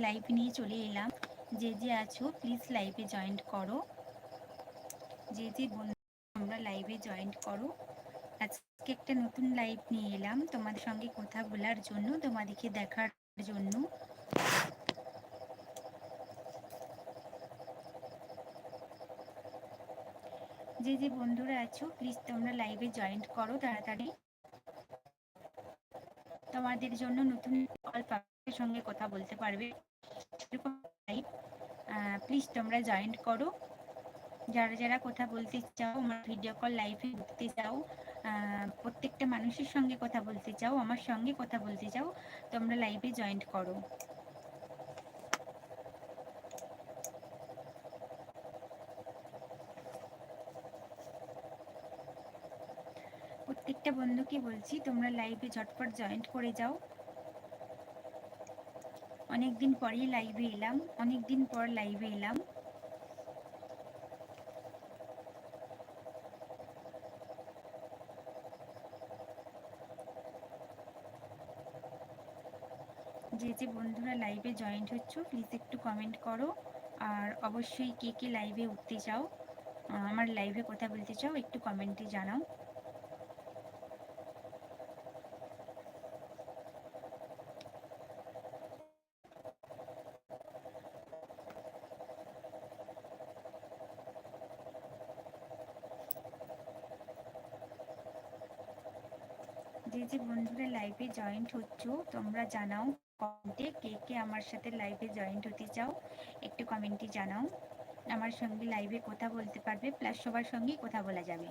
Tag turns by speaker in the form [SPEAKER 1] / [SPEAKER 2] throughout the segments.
[SPEAKER 1] Live নিয়ে চলে এলাম। যে যে আছো প্লিজ লাইভে জয়েন্ট করো। যে যে বন্ধু তোমরা লাইভে জয়েন্ট করো। আজকে একটা নতুন লাইভ নিয়ে এলাম তোমাদের সঙ্গে কথা বলার জন্য, তোমাদেরকে দেখার জন্য। যে যে বন্ধুরা আছো প্লিজ তোমরা লাইভে জয়েন্ট করো তাড়াতাড়ি। তোমাদের জন্য নতুন পাবের সঙ্গে কথা বলতে পারবে। প্লিজ তোমরা জয়েন্ট করো। যারা যারা কথা বলতে চাও, আমার ভিডিও কল লাইভে ঢুকতে চাও প্রত্যেকটা মানুষের সঙ্গে কথা বলতে চাও, আমার সঙ্গে কথা বলতে চাও, তোমরা লাইভে জয়েন্ট করো। প্রত্যেকটা বন্ধুকে বলছি, তোমরা লাইভে ঝটপট জয়েন্ট করে যাও। অনেক দিন পরেই লাইভে এলাম অনেক দিন পর লাইভে এলাম। যে যে বন্ধুরা লাইভে জয়েন্ট হচ্ছ প্লিজ একটু কমেন্ট করো। আর অবশ্যই কে কে লাইভে উঠতে চাও আমার লাইভে কথা বলতে চাও, একটু কমেন্টে জানাও। যে যে বন্ধুরা লাইভে জয়েন্ট হচ্ছ, তোমরা জানাও কমেন্টে কে কে আমার সাথে লাইভে জয়েন্ট হতে চাও। একটু কমেন্টে জানাও। আমার সঙ্গে লাইভে কথা বলতে পারবে প্লাস সবার সঙ্গেই কথা বলা যাবে।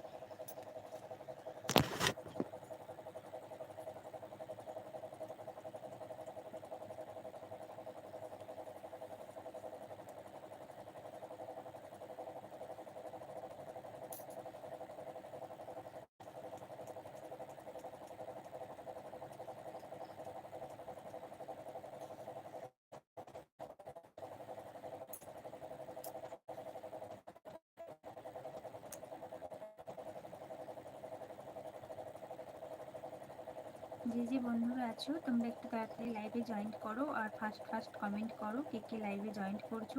[SPEAKER 1] যে যে বন্ধুরা আছো, তোমরা একটু তাড়াতাড়ি লাইভে জয়েন্ট করো আর ফার্স্ট ফার্স্ট কমেন্ট করো, কে কে লাইভে জয়েন্ট করছ।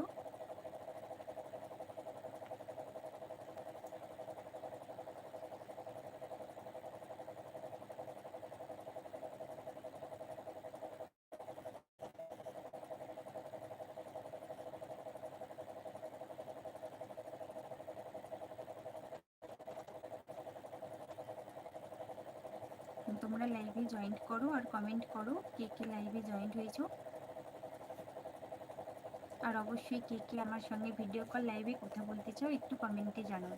[SPEAKER 1] তোমরা লাইভে জয়েন করো আর কমেন্ট করো কে কে লাইভে জয়েন্ট হয়েছো। আর অবশ্যই কে কে আমার সঙ্গে ভিডিও কল লাইভে কথা বলতে চাও একটু কমেন্টে জানাও।